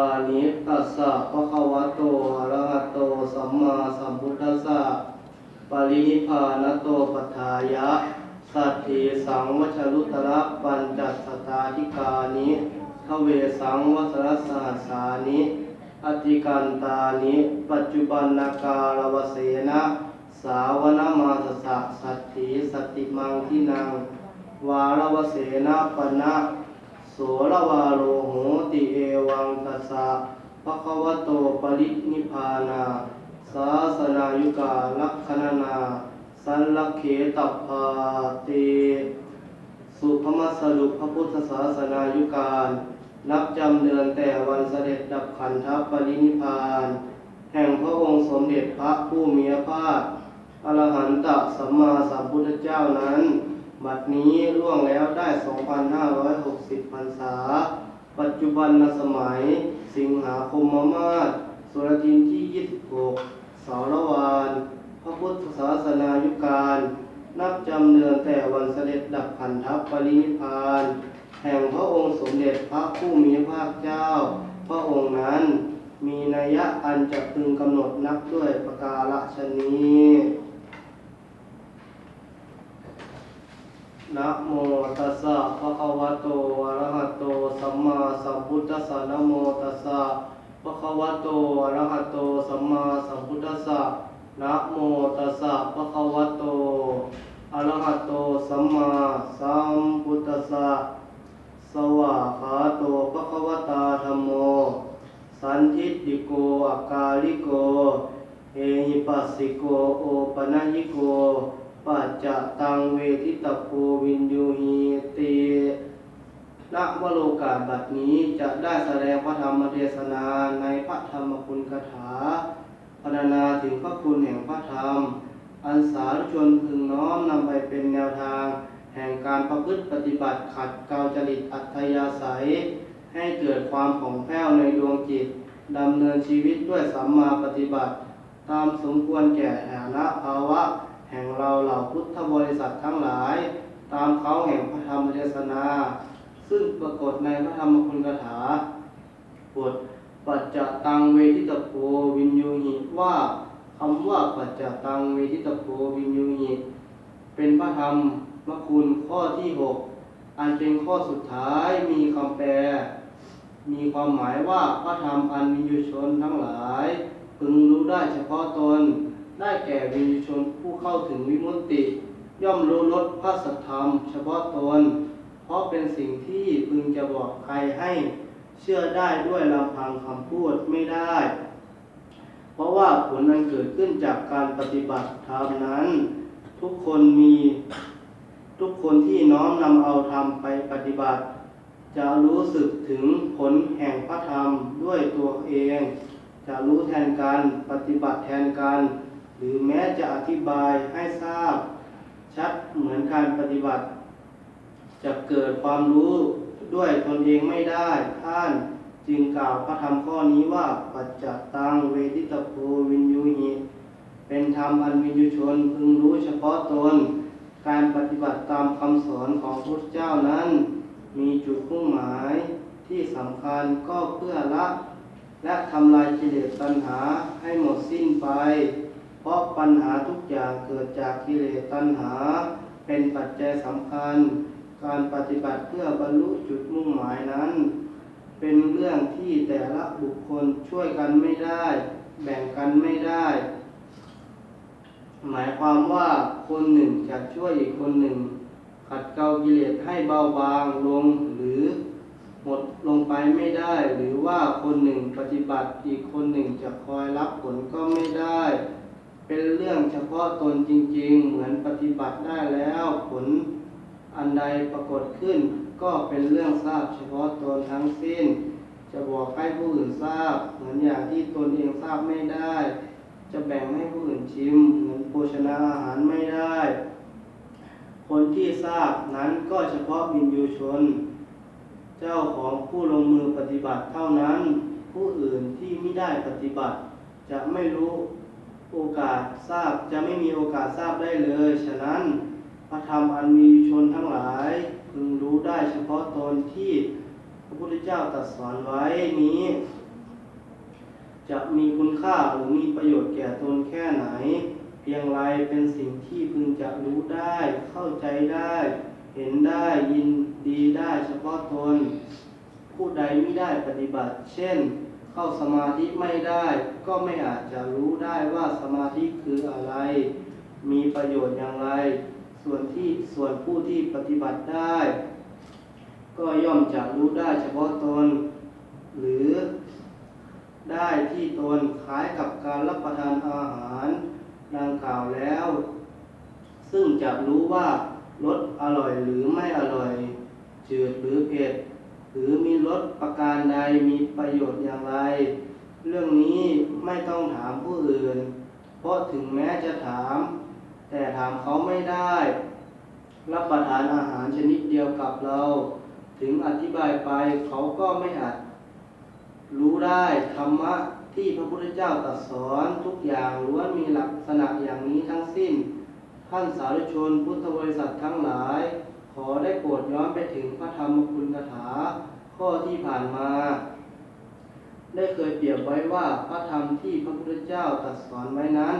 านิตัสสะภะคะวะโตอะระหะโตสัมมาสัมพุทธัสสะปรินิพพานโตปัฏฐายะ สัตถิสังวัชรุตระปัญจสตาธิกานิทเวสังวัสรสหัสสานิอติกันตานิปัจจุบันนาการวเสนะสาวนามาสสะสัตถิสตติมังทินังวารวเสนะปนะ โสรวาโลโหติเอวังตัสสะภะคะวะโตปรินิพานา สาสนายุกาลักขณนาสันลักเขตัพาเตสุภมัสรุปพระพุทธศาสนายุการนับจำเดือนแต่วันเสด็จดับขันธปรินิพพาน แห่งพระองค์สมเด็จพระผู้มีพระภาคอรหันตสัมมาสัมพุทธเจ้านั้น บัดนี้ล่วงแล้วได้ 2,560พรรษา ปัจจุบันสมัย สิงหาคมมมาศสุรทินที่ 26เสาละวานพระพุทธศาสนายุการ นับจำเนือนแต่วันเสด็จดับขันธปรินิพาน แห่งพระองค์สมเด็จพระผู้มีพระภาคเจ้า พระองค์นั้นมีนัยยะอันจะพึงกำหนดนับด้วยประการฉนี้ นะโมตัสสะภะคะวะโตอะระหะโตสัมมาสัมพุทธัสสะนะโมตัสสะภะคะวะโตอะระหะโตสัมมาสัมพุทธัสสะนะโมตัสสะภะคะวะโตอะระหะโตสัมมาสัมพุทธัสสะสวาขาโตภะคะวะตาธัมโม สันทิฏิโกอากาลิโกเอหิปัสสิโกโอปะนะยิโก ปัจจตังเวทิตโพวินยูหีติณวโลกาบัดนี้จะได้แสดงพระธรรมเทศนาในพระธรรมคุณคาถาพรรณนาถึงพระคุณแห่งพระธรรม อันสาธชนพึงน้อมนำไปเป็นแนวทาง แห่งการประพฤติปฏิบัติขัดเกลาจริตอัธยาศัย ให้เกิดความผ่องแผ้วในดวงจิตดำเนินชีวิตด้วยสัมมาปฏิบัติ ตามสมควรแก่ฐานะภาวะ ห่งเราเหล่าพุทธบริษัททั้งหลาย ตามเขาแห่งพระธรรมเทศนา ซึ่งปรากฏในพระธรรมคุณคาถาบทปัจจตังเวทิตโพวินยูหิว่าคำว่าปัจจตังเวทิตโพวินยูหิเป็นพระธรรมมคุณข้อที่หกอันเป็นข้อสุดท้ายมีคำแปล มีความหมายว่าพระธรรมอันวินยูชนทั้งหลาย พึงรู้ได้เฉพาะตน ได้แก่วินยูชนผู้เข้าถึงวิมุตติ ย่อมรู้ลดพระสัทธรรม เฉพาะตน เพราะเป็นสิ่งที่พึงจะบอกใครให้ เชื่อได้ด้วยลำพังคำพูดไม่ได้ เพราะว่าผลนั้นเกิดขึ้นจากการปฏิบัติธรรมนั้น ทุกคนมีทุกคนที่น้อมนำเอาธรรมไปปฏิบัติ จะรู้สึกถึงผลแห่งพระธรรมด้วยตัวเอง จะรู้แทนกันปฏิบัติแทนกัน หรือแม้จะอธิบายให้ทราบ ชัดเหมือนการปฏิบัติ จะเกิดความรู้ด้วยตนเองไม่ได้ ท่านจึงกล่าวพระธรรมข้อนี้ว่าปัจจตังเวทิตโพวินยูหิเป็นธรรมอันวินยูชนพึงรู้เฉพาะตน การปฏิบัติตามคำสอนของพระเจ้านั้น มีจุดมุ่งหมายที่สำคัญก็เพื่อละ และทำลายกิเลสตัณหาให้หมดสิ้นไป เพราะปัญหาทุกอย่างเกิดจากกิเลสตัณหา เป็นปัจจัยสำคัญ การปฏิบัติเพื่อบรรลุจุดมุ่งหมายนั้น เป็นเรื่องที่แต่ละบุคคลช่วยกันไม่ได้ แบ่งกันไม่ได้ หมายความว่าคนหนึ่งจะช่วยอีกคนหนึ่ง ขัดเกลากิเลสให้เบาบางลงหรือหมดลงไปไม่ได้ หรือว่าคนหนึ่งปฏิบัติอีกคนหนึ่งจะคอยรับผลก็ไม่ได้ เป็นเรื่องเฉพาะตนจริง ๆ เหมือนปฏิบัติได้แล้วผลอันใดปรากฏขึ้น ก็เป็นเรื่องทราบเฉพาะตนทั้งสิ้น จะบอกให้ผู้อื่นทราบ เหมือนอย่างที่ตนเองทราบไม่ได้ จะแบ่งให้ผู้อื่นชิม เหมือนโภชนาอาหารไม่ได้ คนที่ทราบนั้นก็เฉพาะวินยูชน เจ้าของผู้ลงมือปฏิบัติเท่านั้น ผู้อื่นที่ไม่ได้ปฏิบัติ จะไม่รู้ โอกาสทราบจะไม่มีโอกาสทราบได้เลย ฉะนั้นพระธรรมอันมีชนทั้งหลายพึงรู้ได้เฉพาะตนที่พระพุทธเจ้าตรัสสอนไว้นี้ จะมีคุณค่าหรือมีประโยชน์แก่ตนแค่ไหน เพียงไรเป็นสิ่งที่พึงจะรู้ได้เข้าใจได้ เห็นได้ยินดีได้เฉพาะตน ผู้ใดไม่ได้ปฏิบัติ เช่น เข้าสมาธิไม่ได้ ก็ไม่อาจจะรู้ได้ว่าสมาธิคืออะไร มีประโยชน์อย่างไร ส่วนที่ส่วนผู้ที่ปฏิบัติได้ ก็ย่อมจะรู้ได้เฉพาะตน หรือได้ที่ตนคล้ายกับการรับประทานอาหารดังกล่าวแล้ว ซึ่งจะรู้ว่ารสอร่อยหรือไม่อร่อย จืดหรือเผ็ด หรือมีรสประการใดมีประโยชน์อย่างไร เรื่องนี้ไม่ต้องถามผู้อื่น เพราะถึงแม้จะถาม แต่ถามเขาไม่ได้ รับประทานอาหารชนิดเดียวกับเรา ถึงอธิบายไปเขาก็ไม่อาจรู้ได้ธรรมะที่พระพุทธเจ้าตรัสสอนทุกอย่างล้วนมีลักษณะอย่างนี้ทั้งสิ้น ท่านสาธุชนพุทธบริษัททั้งหลาย ขอได้โปรดย้อนไปถึงพระธรรมคุณคาถาข้อที่ผ่านมา ได้เคยเปรียบไว้ว่าพระธรรมที่พระพุทธเจ้าตรัสสอนไว้นั้น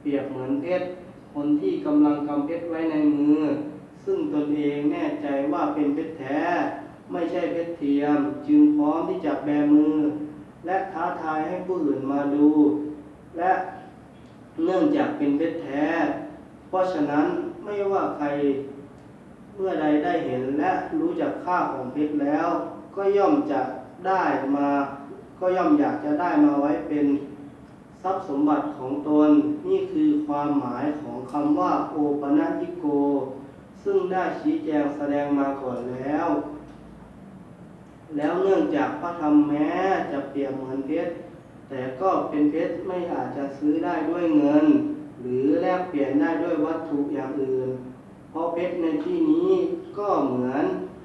เปรียบเหมือนเพชรคนที่กำลังกำเพชรไว้ในมือ ซึ่งตนเองแน่ใจว่าเป็นเพชรแท้ ไม่ใช่เพชรเทียม จึงพร้อมที่จะแบมือ และท้าทายให้ผู้อื่นมาดู และเนื่องจากเป็นเพชรแท้ เพราะฉะนั้นไม่ว่าใคร เมื่อใดได้เห็นและรู้จักค่าของเพชรแล้ว ก็ย่อมจะได้มา ก็ย่อมอยากจะได้มาไว้เป็นทรัพย์สมบัติของตนนี่คือความหมายของคำว่าโอปนัญิโก ซึ่งได้ชี้แจงแสดงมาก่อนแล้ว แล้วเนื่องจากพระธรรมแม้จะเปรียบเหมือนเพชรแต่ก็เป็นเพชรไม่อาจจะซื้อได้ด้วยเงิน หรือแลกเปลี่ยนได้ด้วยวัตถุอย่างอื่น ราะเพชรในที่นี้ก็เหมือน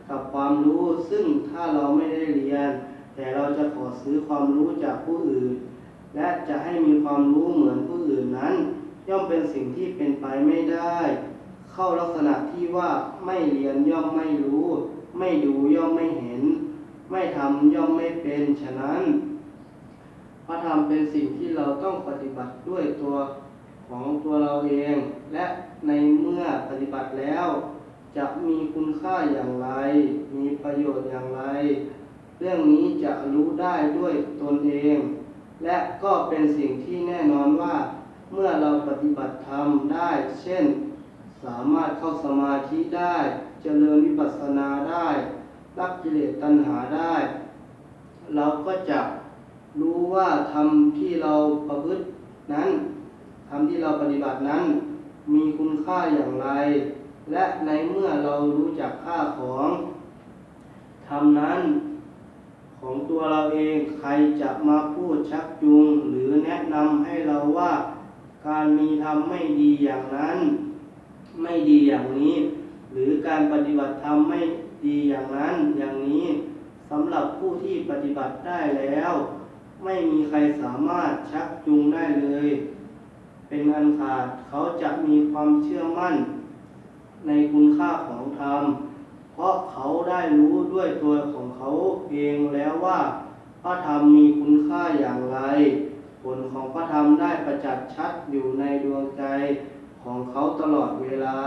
กับความรู้ซึ่งถ้าเราไม่ได้เรียน แต่เราจะขอซื้อความรู้จากผู้อื่น และจะให้มีความรู้เหมือนผู้อื่นนั้น ย่อมเป็นสิ่งที่เป็นไปไม่ได้ เข้าลักษณะที่ว่าไม่เรียนย่อมไม่รู้ ไม่ดูย่อมไม่เห็น ไม่ทำย่อมไม่เป็นฉะนั้น พระธรรมเป็นสิ่งที่เราต้องปฏิบัติด้วยตัวของตัวเราเองและ ในเมื่อปฏิบัติแล้ว จะมีคุณค่าอย่างไร มีประโยชน์อย่างไร เรื่องนี้จะรู้ได้ด้วยตนเอง และก็เป็นสิ่งที่แน่นอนว่า เมื่อเราปฏิบัติธรรมได้ เช่น สามารถเข้าสมาธิได้ เจริญวิปัสสนาได้รักกิเลสตัณหาได้ เราก็จะรู้ว่าธรรมที่เราประพฤตินั้นธรรมที่เราปฏิบัตินั้น มีคุณค่าอย่างไร และในเมื่อเรารู้จักค่าของธรรมนั้นของตัวเราเองใครจะมาพูดชักจูงหรือแนะนำให้เราว่าการมีธรรมไม่ดีอย่างนั้น ไม่ดีอย่างนี้ หรือการปฏิบัติธรรมไม่ดีอย่างนั้นอย่างนี้สำหรับผู้ที่ปฏิบัติได้แล้ว ไม่มีใครสามารถชักจูงได้เลย เป็นอันขาดเขาจะมีความเชื่อมั่นในคุณค่าของธรรม เพราะเขาได้รู้ด้วยตัวของเขาเองแล้วว่าพระธรรมมีคุณค่าอย่างไร ผลของพระธรรมได้ประจักษ์ชัดอยู่ในดวงใจของเขาตลอดเวลา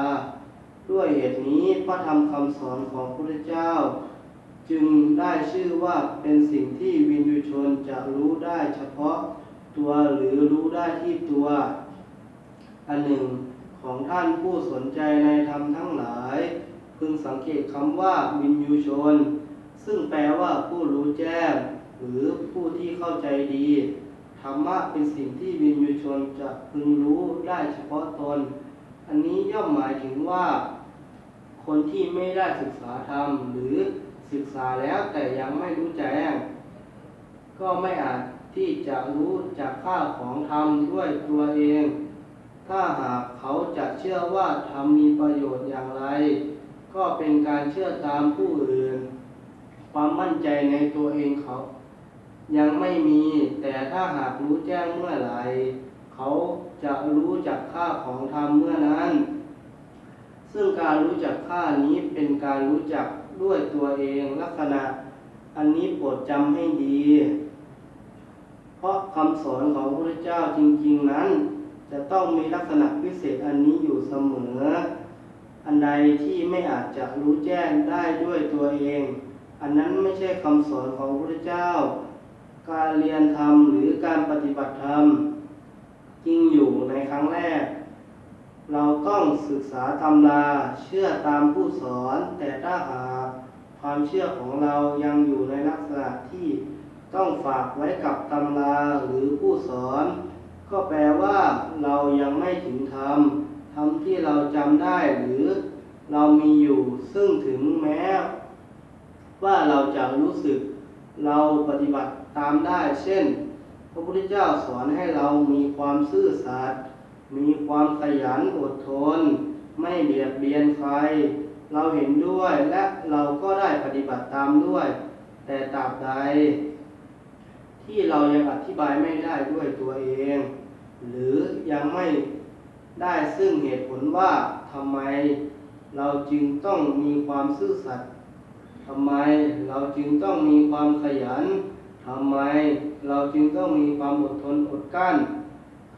ด้วยเหตุนี้พระธรรมคำสอนของพระพุทธเจ้า จึงได้ชื่อว่าเป็นสิ่งที่วินยูชนจะรู้ได้เฉพาะตัวหรือรู้ได้ที่ตัว อันหนึ่งของท่านผู้สนใจในธรรมทั้งหลาย พึงสังเกตคำว่าวินยูชน ซึ่งแปลว่าผู้รู้แจ้ง หรือผู้ที่เข้าใจดี ธรรมะเป็นสิ่งที่วินยูชนจะพึงรู้ได้เฉพาะตน อันนี้ย่อมหมายถึงว่า คนที่ไม่ได้ศึกษาธรรม หรือศึกษาแล้วแต่ยังไม่รู้แจ้ง ก็ไม่อาจที่จะรู้จากค่าของธรรมด้วยตัวเอง ถ้าหากเขาจะเชื่อว่าธรรมมีประโยชน์อย่างไร ก็เป็นการเชื่อตามผู้อื่น ความมั่นใจในตัวเองเขา ยังไม่มีแต่ถ้าหากรู้แจ้งเมื่อไหร่เขาจะรู้จักค่าของธรรมเมื่อนั้น ซึ่งการรู้จักค่านี้เป็นการรู้จักด้วยตัวเองลักษณะ อันนี้โปรดจำให้ดี เพราะคำสอนของพระพุทธเจ้าจริง ๆ นั้น จะต้องมีลักษณะพิเศษอันนี้อยู่เสมอ อันใดที่ไม่อาจจะรู้แจ้งได้ด้วยตัวเอง อันนั้นไม่ใช่คำสอนของพระเจ้า การเรียนธรรมหรือการปฏิบัติธรรมจริงอยู่ในครั้งแรก เราต้องศึกษาตำราเชื่อตามผู้สอน แต่ถ้าหากความเชื่อของเรายังอยู่ในลักษณะที่ต้องฝากไว้กับตำราหรือผู้สอน ก็แปลว่าเรายังไม่ถึงธรรมธรรมที่เราจำได้หรือเรามีอยู่ซึ่งถึงแม้ ว่าเราจะรู้สึกเราปฏิบัติตามได้ เช่น พระพุทธเจ้าสอนให้เรามีความซื่อสัตย์มีความขยันอดทน ไม่เบียดเบียนใคร เราเห็นด้วยและเราก็ได้ปฏิบัติตามด้วย แต่ตราบใด ที่เรายังอธิบายไม่ได้ด้วยตัวเอง หรือยังไม่ได้ซึ่งเหตุผลว่าทำไมเราจึงต้องมีความซื่อสัตย์ทำไมเราจึงต้องมีความขยันทำไมเราจึงต้องมีความอดทนอดกลั้น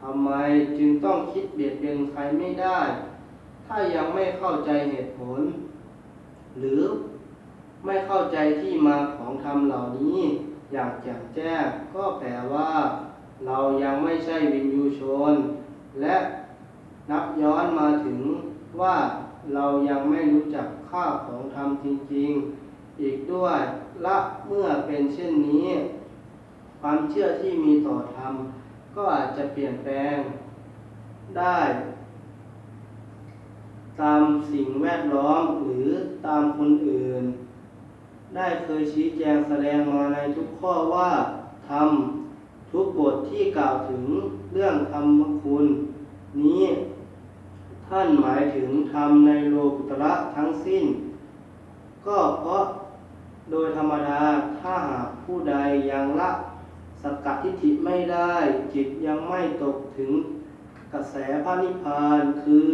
ทำไมจึงต้องคิดเบียดเบียนใครไม่ได้ ถ้ายังไม่เข้าใจเหตุผล หรือไม่เข้าใจที่มาของธรรมเหล่านี้ อยางแจ่มแจ้งก็แปลว่า เรายังไม่ใช่วินยูชน และนับย้อนมาถึงว่าเรายังไม่รู้จักค่าของธรรมจริง ๆ อีกด้วยละเมื่อเป็นเช่นนี้ ความเชื่อที่มีต่อธรรมก็อาจจะเปลี่ยนแปลงได้ ตามสิ่งแวดล้อมหรือตามคนอื่น ได้เคยชี้แจงแสดงมาในทุกข้อว่าธรรมทุกบทที่กล่าวถึงเรื่องธรรมคุณ นี้ ท่านหมายถึงธรรมในโลกุตระทั้งสิ้น ก็เพราะโดยธรรมดาถ้าหากผู้ใดยังละสกกัดทิฏฐิไม่ได้ จิตยังไม่ตกถึงกระแสพระนิพพานคือ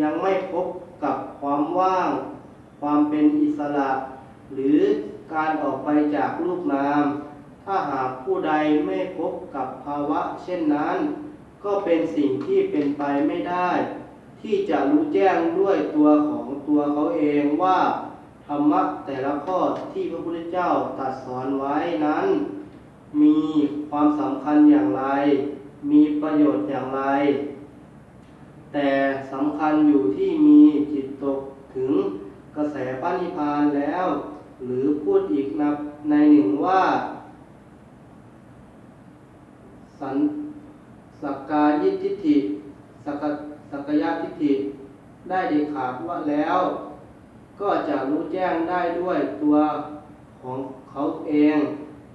ยังไม่พบกับความว่าง ความเป็นอิสระ หรือการออกไปจากรูปนาม ถ้าหากผู้ใดไม่พบกับภาวะเช่นนั้น ก็เป็นสิ่งที่เป็นไปไม่ได้ ที่จะรู้แจ้งด้วยตัวของตัวเขาเองว่าธรรมะแต่ละข้อที่พระพุทธเจ้าตรัดสอนไว้นั้น มีความสำคัญอย่างไร มีประโยชน์อย่างไร แต่สำคัญอยู่ที่มีจิตตกถึงกระแสปานิพานแล้ว หรือพูดอีกนับในหนึ่งว่า สันสักกายิทิฏฐิสักสักกายทิฏฐิได้เด็ดขาดว่าแล้ว ก็จะรู้แจ้งได้ด้วยตัวของเขาเอง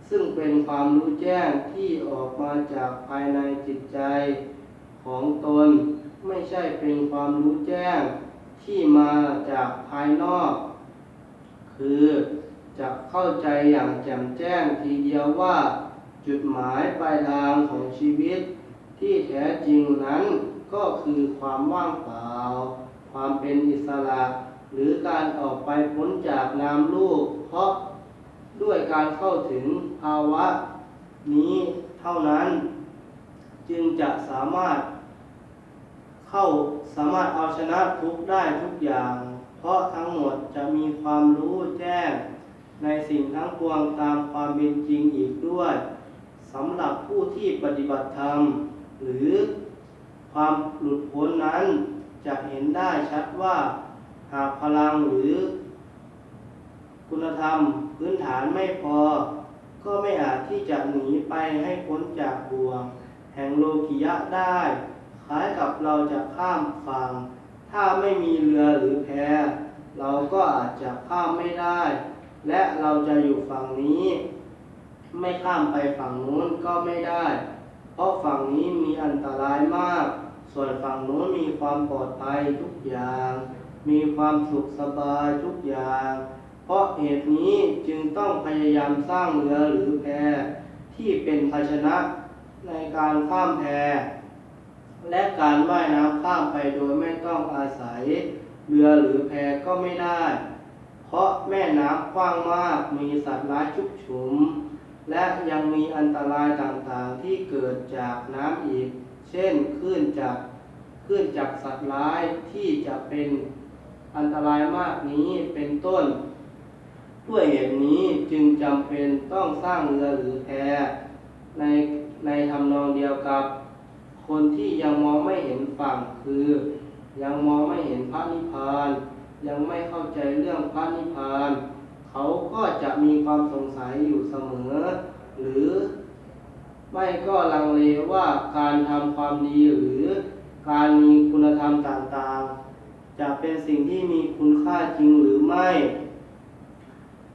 ซึ่งเป็นความรู้แจ้งที่ออกมาจากภายในจิตใจของตน ไม่ใช่เป็นความรู้แจ้งที่มาจากภายนอก คือจะเข้าใจอย่างแจ่มแจ้งทีเดียวว่า จุดหมายปลายทางของชีวิต ที่แท้จริงนั้นก็คือความว่างเปล่า ความเป็นอิสระ หรือการออกไปพ้นจากนามรูปเพราะด้วยการเข้าถึงภาวะนี้เท่านั้น จึงจะสามารถเข้าสามารถเอาชนะทุกได้ทุกอย่าง เพราะทั้งหมดจะมีความรู้แจ้ง ในสิ่งทั้งปวงตามความเป็นจริงอีกด้วยสำหรับผู้ที่ปฏิบัติธรรม หรือความหลุดพ้นนั้นจะเห็นได้ชัดว่าหากพลังหรือ คุณธรรมพื้นฐานไม่พอ ก็ไม่อาจที่จะหนีไปให้พ้นจากบ่วง แห่งโลกิยะได้ คล้ายกับเราจะข้ามฝั่ง ถ้าไม่มีเรือหรือแพเราก็อาจจะข้ามไม่ได้ และเราจะอยู่ฝั่งนี้ ไม่ข้ามไปฝั่งนู้นก็ไม่ได้ เพราะฝั่งนี้มีอันตรายมาก ส่วนฝั่งนู้นมีความปลอดภัยทุกอย่าง มีความสุขสบายทุกอย่าง เพราะเหตุนี้จึงต้องพยายามสร้างเรือหรือแพที่เป็นภาชนะในการข้ามแพ และการว่ายน้ำข้ามไปโดยไม่ต้องอาศัยเรือหรือแพก็ไม่ได้ เพราะแม่น้ำกว้างมากมีสัตว์ร้ายชุกชุม และยังมีอันตรายต่างๆที่เกิดจากน้ำอีก เช่นคลื่นจากคลื่นจากสัตว์ร้ายที่จะเป็นอันตรายมากนี้เป็นต้น ด้วยเหตุนี้จึงจำเป็นต้องสร้างเรือหรือแพในในทำนองเดียวกับ คนที่ยังมองไม่เห็นฝั่งคือ ยังมองไม่เห็นพระนิพพาน ยังไม่เข้าใจเรื่องพระนิพพาน เขาก็จะมีความสงสัยอยู่เสมอ หรือไม่ก็ลังเลว่าการทำความดีหรือการมีคุณธรรมต่างๆ จะเป็นสิ่งที่มีคุณค่าจริงหรือไม่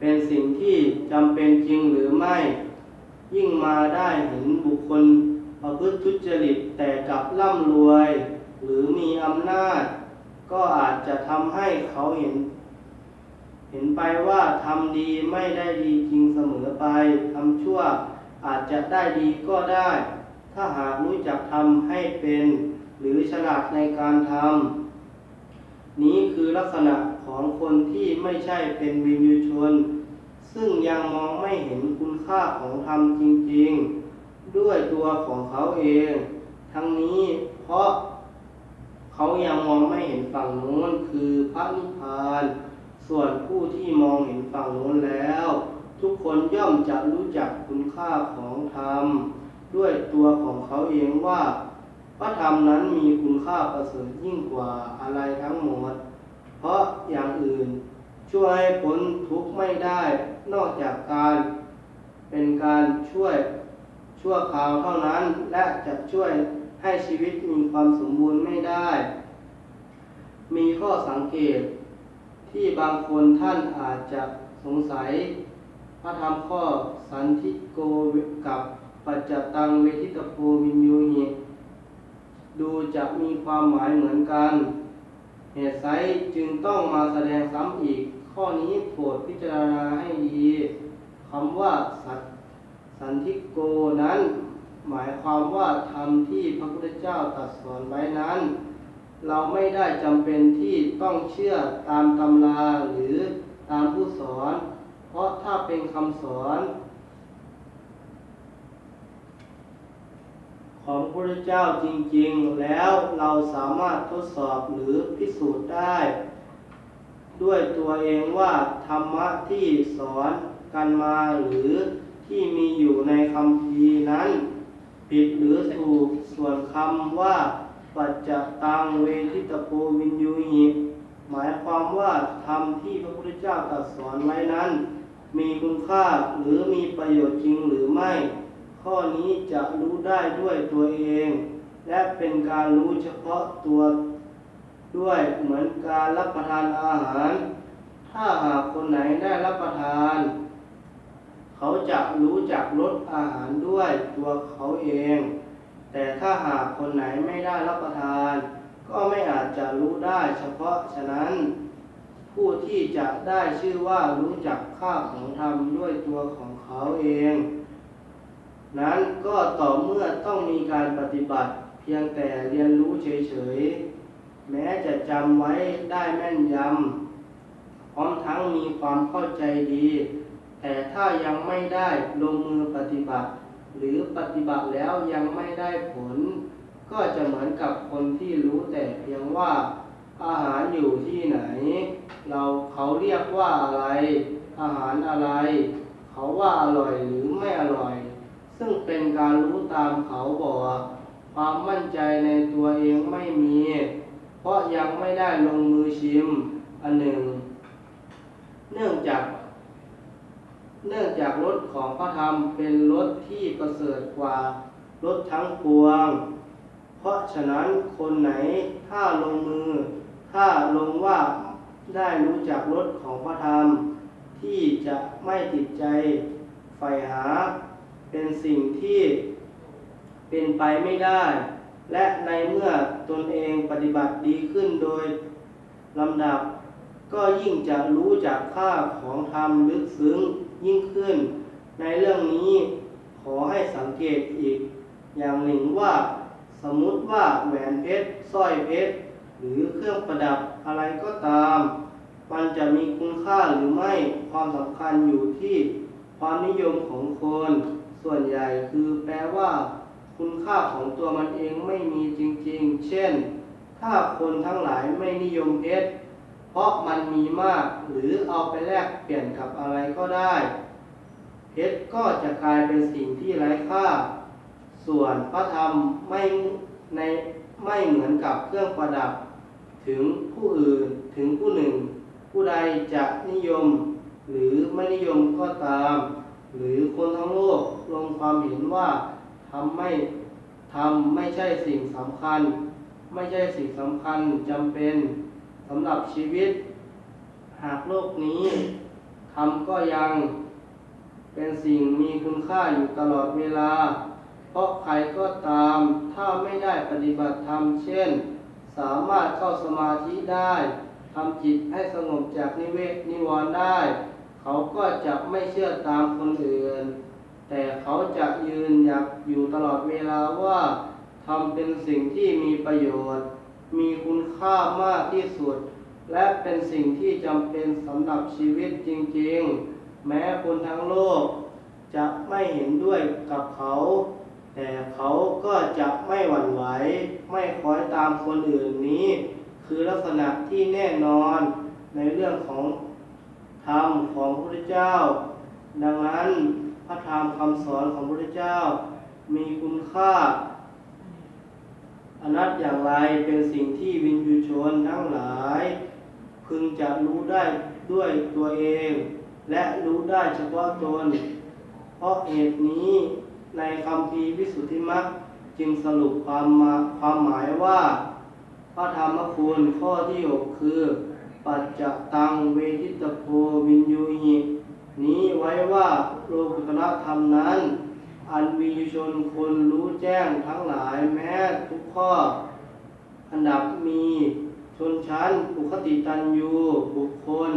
เป็นสิ่งที่จำเป็นจริงหรือไม่ ยิ่งมาได้เห็นบุคคล ประพฤติทุจริตแต่กับร่ำรวย หรือมีอำนาจ ก็อาจจะทำให้เขาเห็น เห็นไปว่าทำดีไม่ได้ดีจริงเสมอไปทำชั่วอาจจะได้ดีก็ได้ ถ้าหากรู้จักทำให้เป็น หรือฉลาดในการทำนี้คือลักษณะของคนที่ไม่ใช่เป็นวินยูชน ซึ่งยังมองไม่เห็นคุณค่าของธรรมจริง ๆ ด้วยตัวของเขาเอง ทั้งนี้เพราะเขายังมองไม่เห็นฝั่งโน้นคือพระนิพพาน ส่วนผู้ที่มองเห็นฝั่งโน้นแล้ว ทุกคนย่อมจะรู้จักคุณค่าของธรรม ด้วยตัวของเขาเองว่า พระธรรมนั้นมีคุณค่าประเสริฐยิ่งกว่าอะไรทั้งหมด เพราะอย่างอื่นช่วยให้พ้นทุกข์ไม่ได้ นอกจากการเป็นการช่วย ชั่วคราวเท่านั้น และจะช่วยให้ชีวิตมีความสมบูรณ์ไม่ได้ มีข้อสังเกตที่บางคนท่านอาจจะสงสัย พระธรรมข้อสันทิโกกับปัจจตังเวทิตโพวินยูหิดูจะมีความหมายเหมือนกัน เหตุไซจึงต้องมาแสดงซ้ำอีก ข้อนี้โปรดพิจารณาให้ดีคำว่าสัต สันทิโกนั้น หมายความว่าธรรมที่พระพุทธเจ้าตรัสสอนไว้นั้น เราไม่ได้จำเป็นที่ต้องเชื่อตามตำราหรือตามผู้สอน เพราะถ้าเป็นคำสอน ของพระพุทธเจ้าจริงๆ แล้วเราสามารถทดสอบหรือพิสูจน์ได้ ด้วยตัวเองว่าธรรมะที่สอนกันมาหรือ ที่มีอยู่ในคำพีนั้น ผิดหรือถูกส่วนคำว่า ปัจจตังเวทิตโพวินยูหิหมายความว่าธรรมที่พระพุทธเจ้าตรัสสอนไว้นั้น มีคุณค่าหรือมีประโยชน์จริงหรือไม่ ข้อนี้จะรู้ได้ด้วยตัวเอง และเป็นการรู้เฉพาะตัวด้วยเหมือนการรับประทานอาหาร ถ้าหากคนไหนได้รับประทาน เขาจะรู้จักรสอาหารด้วยตัวเขาเอง แต่ถ้าหากคนไหนไม่ได้รับประทาน ก็ไม่อาจจะรู้ได้เฉพาะฉะนั้น ผู้ที่จะได้ชื่อว่ารู้จักค่าของธรรมด้วยตัวของเขาเอง นั้นก็ต่อเมื่อต้องมีการปฏิบัติเพียงแต่เรียนรู้เฉยๆ แม้จะจำไว้ได้แม่นยำพร้อมทั้งมีความเข้าใจดี แต่ถ้ายังไม่ได้ลงมือปฏิบัติ หรือปฏิบัติแล้วยังไม่ได้ผล ก็จะเหมือนกับคนที่รู้แต่เพียงว่าอาหารอยู่ที่ไหน เราเขาเรียกว่าอะไร อาหารอะไร เขาว่าอร่อยหรือไม่อร่อย ซึ่งเป็นการรู้ตามเขาบอก ความมั่นใจในตัวเองไม่มี เพราะยังไม่ได้ลงมือชิมอันหนึ่ง เนื่องจาก เนื่องจากรถของพระธรรมเป็นรถที่ประเสริฐกว่ารถทั้งปวง เพราะฉะนั้นคนไหนถ้าลงมือ ถ้าลงว่าได้รู้จักรถของพระธรรม ที่จะไม่ติดใจใฝ่หา เป็นสิ่งที่เป็นไปไม่ได้ และในเมื่อตนเองปฏิบัติดีขึ้นโดยลำดับ ก็ยิ่งจะรู้จักค่าของธรรมลึกซึ้ง ยิ่งขึ้น ในเรื่องนี้ขอให้สังเกตอีก อย่างหนึ่งว่า สมมติว่าแหวนเพชรสร้อยเพชรหรือเครื่องประดับอะไรก็ตาม มันจะมีคุณค่าหรือไม่ความสำคัญอยู่ที่ความนิยมของคน ส่วนใหญ่คือแปลว่า คุณค่าของตัวมันเองไม่มีจริงๆ เช่น ถ้าคนทั้งหลายไม่นิยมเพชร เพราะมันมีมากหรือเอาไปแลกเปลี่ยนกับอะไรก็ได้ เพชรก็จะกลายเป็นสิ่งที่ไร้ค่า ส่วนพระธรรมไม่ในไม่เหมือนกับเครื่องประดับ ถึงผู้อื่นถึงผู้หนึ่ง ผู้ใดจะนิยม หรือไม่นิยมก็ตาม หรือคนทั้งโลกลงความเห็นว่าทำไม่ทำไม่ใช่สิ่งสำคัญ ไม่ใช่สิ่งสำคัญจำเป็น สำหรับชีวิต หากโลกนี้ทำก็ยังเป็นสิ่งมีคุณค่าอยู่ตลอดเวลา เพราะใครก็ตาม ถ้าไม่ได้ปฏิบัติธรรมเช่น สามารถเข้าสมาธิได้ทำจิตให้สงบจากนิเวศนิวรณ์ได้ เขาก็จะไม่เชื่อตามคนอื่น แต่เขาจะยืนหยัดอยู่ตลอดเวลาว่าทำเป็นสิ่งที่มีประโยชน์ มีคุณค่ามากที่สุด และเป็นสิ่งที่จำเป็นสำหรับชีวิตจริงๆ แม้คนทั้งโลก จะไม่เห็นด้วยกับเขา แต่เขาก็จะไม่หวั่นไหว ไม่คอยตามคนอื่นนี้ คือลักษณะที่แน่นอนในเรื่องของธรรมของพระพุทธเจ้า ดังนั้นพระธรรมคำสอนของพระพุทธเจ้า มีคุณค่า อนัตอย่างไรเป็นสิ่งที่วินยูชนทั้งหลาย พึงจะรู้ได้ด้วยตัวเอง และรู้ได้เฉพาะตน เพราะเหตุนี้ในคำพีวิสุทธิมรรคจึงสรุปความมาความหมายว่า พระธรรมคุณข้อที่หกคือ ปัจจตังเวทิตโพวินยูหินี้ไว้ว่าโลกุตระธรรมนั้น อันวิญญชนคนรู้แจ้งทั้งหลายแม้ทุก ข้อ อันดับมีชนชั้นปุคติตันยูบุคคล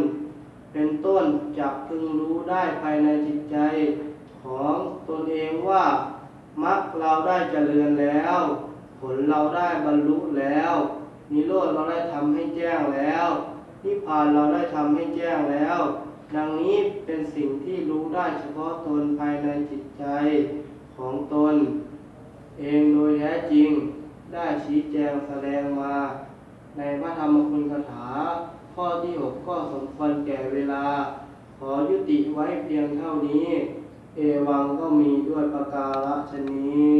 เป็นต้นจะพึงรู้ได้ภายในจิตใจของตนเองว่ามรักเราได้เจริญแล้ว ผลเราได้บรรลุแล้วนิโรธเราได้ทำให้แจ้งแล้วนิพพานเราได้ทำให้แจ้งแล้ว ดังนี้เป็นสิ่งที่รู้ได้เฉพาะตนภายในจิตใจของตน เองโดยแท้จริง ได้ชี้แจงแสดงมา ในพระธรรมคุณคาถา ข้อที่หกก็สมควรแก่เวลา ขอยุติไว้เพียงเท่านี้ เอวังก็มีด้วยประการฉนี้